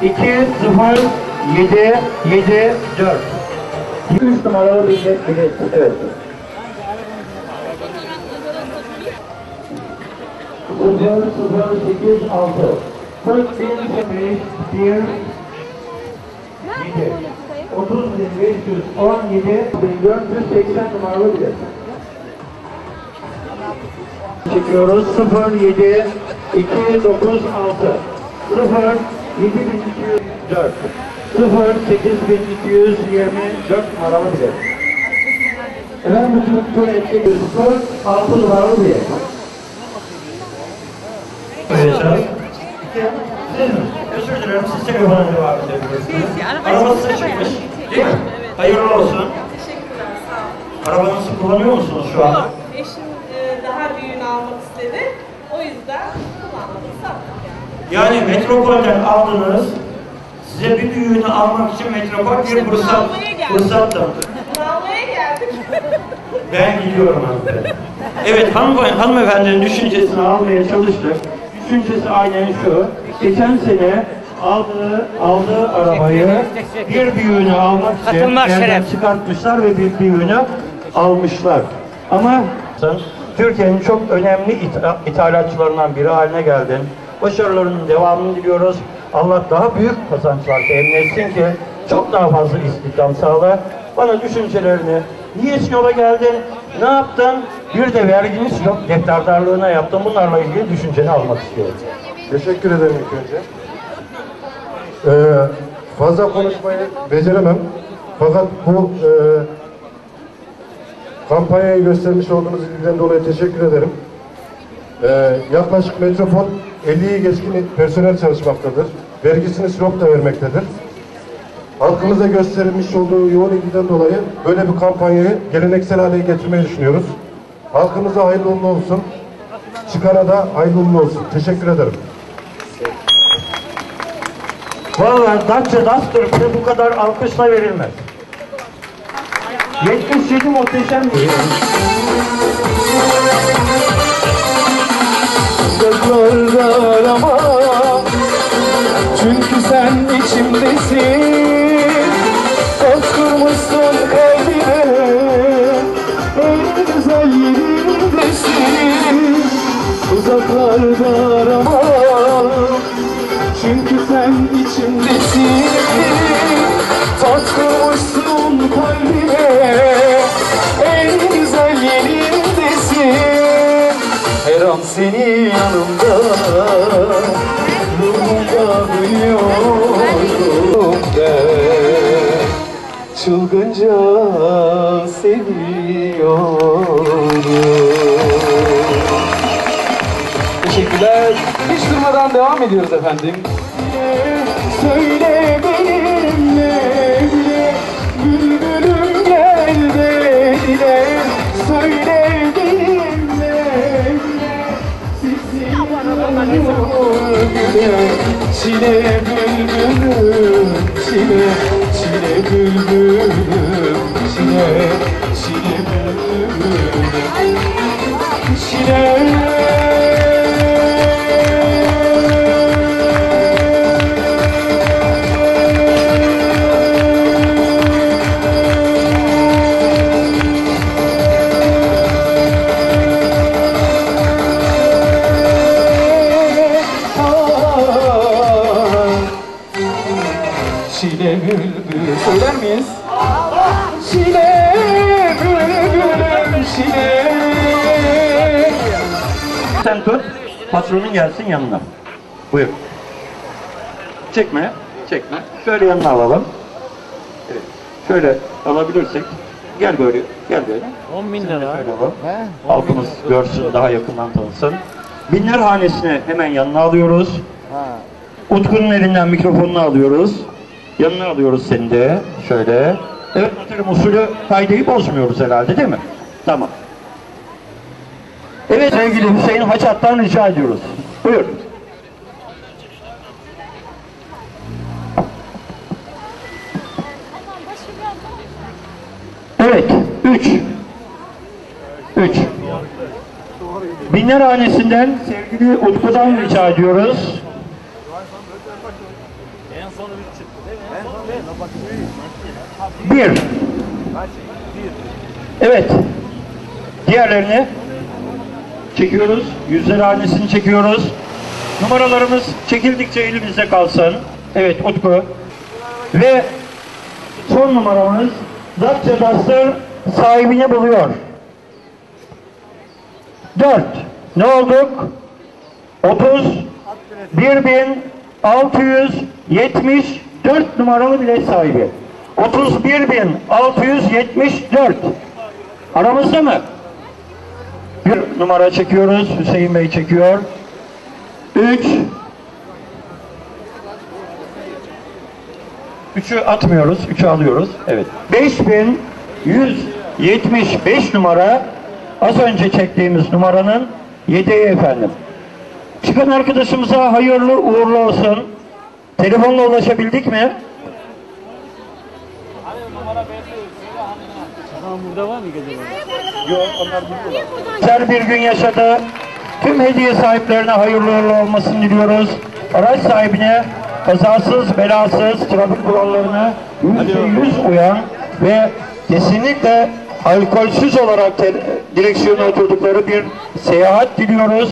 2 0 7 7 4 3 numaralı bilet bilet. Evet. 0 0 8 6 40 bin 5 1 7 30 bin 517 480 numaralı bilet. Çekiyoruz 0 7 2 9 6 0 7204 0 8224 numaralı bilet. Efendim bütün tur etki 0 6 numaralı bilet. Özür dilerim siz telefona devam edebilirsiniz. Arabası çıkmış. Değil mi? Hayırlı olsun. Teşekkürler, sağ olun. Arabanızı kullanıyor musunuz şu anda? Yok, eşim e, daha büyüğünü almak istedi. O yüzden kullanmadık, sattık yani. Metropolden aldınız. Size bir büyüğünü almak için metropol bir fırsat, fırsat geldik. Ben gidiyorum hanımefendi. Evet hanım, hanımefendinin düşüncesini almaya çalıştık. Düşüncesi aynen şu. Geçen sene aldığı, aldığı arabayı bir büyüğünü almak için şeref. çıkartmışlar ve bir büyüğünü almışlar. Ama Türkiye'nin çok önemli itha- ithalatçılarından biri haline geldin. Başarılarının devamını diliyoruz. Allah daha büyük kazançlar temin etsin ki çok daha fazla istihdam sağla. Bana düşüncelerini, niye yola geldin, ne yaptın, bir de verginiz yok, defterdarlığına yaptın. Bunlarla ilgili düşünceni almak istiyorum. Teşekkür ederim ilk önce. Ee, fazla konuşmayı beceremem. Fakat bu e, kampanyayı göstermiş olduğunuz ilgiden dolayı teşekkür ederim. Ee, yaklaşık Metropol 50'yi geçkin personel çalışmaktadır. Vergisini Sinop da vermektedir. Halkımıza gösterilmiş olduğu yoğun ilgiden dolayı böyle bir kampanyayı geleneksel hale getirmeyi düşünüyoruz. Halkımıza hayırlı uğurlu olsun. Çıkana da hayırlı uğurlu olsun. Teşekkür ederim. Vallahi Dacia Duster bile bu kadar alkışla verilmez. 77 muhteşem bir seni yanımda Ruhumda duyuyorum ben Çılgınca seviyorum Teşekkürler. Hiç durmadan devam ediyoruz efendim. Söyle benimle güle Çile bülbülüm çile Çile bülbülüm çile Çile bülbül söyler miyiz? Çile bülbülüm çile Sen tut, patronun gelsin yanına. Buyur. Çekme, çekme. Şöyle yanına alalım. Evet. Şöyle alabilirsek. Gel böyle, gel böyle. 10 bin lira. Halkımız görsün, daha yakından tanısın. Binler hanesine hemen yanına alıyoruz. Utku'nun elinden mikrofonunu alıyoruz. Yanına alıyoruz seni de. Şöyle. Evet, atarım usulü kaydeyi bozmuyoruz herhalde değil mi? Tamam. Evet sevgili Hüseyin Haçat'tan rica ediyoruz. Buyur. Evet. Üç. Üç. Binler Hanesi'nden sevgili Utku'dan rica ediyoruz. Bir. Evet. Diğerlerini çekiyoruz. Yüzler hanesini çekiyoruz. Numaralarımız çekildikçe elimizde kalsın. Evet Utku. Ve son numaramız Datça Duster sahibini buluyor. Dört. Ne olduk? 30 1674 numaralı bilet sahibi. 31674. Aramızda mı? Bir numara çekiyoruz. Hüseyin Bey çekiyor. 3 3'ü atmıyoruz. 3'ü alıyoruz. Evet. 5175 numara az önce çektiğimiz numaranın yedeği efendim. Çıkan arkadaşımıza hayırlı uğurlu olsun. Telefonla ulaşabildik mi? Yok onlar Güzel bir gün yaşadı. Tüm hediye sahiplerine hayırlı uğurlu olmasını diliyoruz. Araç sahibine kazasız, belasız, trafik kurallarına yüzde yüz uyan ve kesinlikle alkolsüz olarak direksiyona oturdukları bir seyahat diliyoruz.